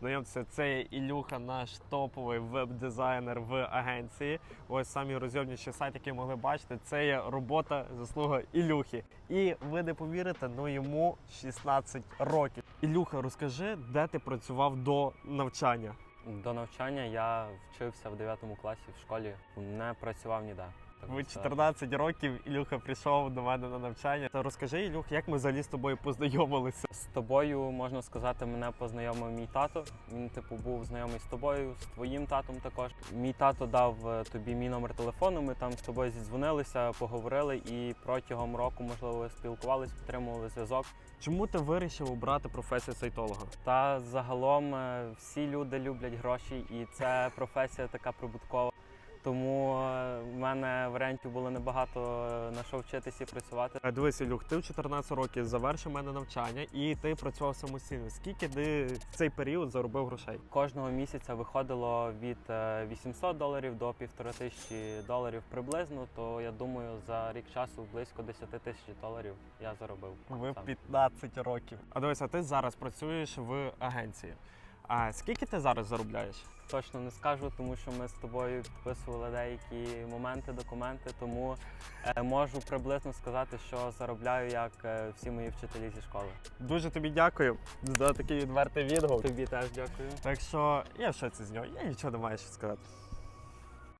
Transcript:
Знайомтеся, це Ілюха, наш топовий веб-дизайнер в агенції. Ось самі розйомніші сайт, який могли бачити, це є робота заслуга Ілюхи. І ви не повірите, ну йому 16 років. Ілюха, розкажи, де ти працював до навчання? До навчання я вчився в 9 класі в школі, не працював ніде. В 14 років Ілюха прийшов до мене на навчання. Та розкажи, Ілюх, як ми взагалі з тобою познайомилися? З тобою, можна сказати, мене познайомив мій тато. Він, типу, був знайомий з тобою, з твоїм татом також. Мій тато дав е, тобі мій номер телефону. Ми там з тобою зідзвонилися, поговорили і протягом року, можливо, спілкувалися, підтримували зв'язок. Чому ти вирішив обрати професію сайтолога? Та загалом е, всі люди люблять гроші, і це професія така прибуткова. Тому е, в мене варіантів було небагато е, на що вчитися і працювати. Е, Дивись, Ілюх, ти в 14 років завершив мене навчання і ти працював самостійно. Скільки ти в цей період заробив грошей? Кожного місяця виходило від е, 800 доларів до 1500 доларів приблизно. То я думаю, за рік часу близько 10 тисяч доларів я заробив. Ви 15 років. А дивись, а ти зараз працюєш в агенції. А скільки ти зараз заробляєш? Точно не скажу, тому що ми з тобою підписували деякі моменти, документи. Тому е, можу приблизно сказати, що заробляю як е, всі мої вчителі зі школи. Дуже тобі дякую за такий відвертий відгук. Тобі теж дякую. Так що я в шоці з нього, я нічого не маю що сказати.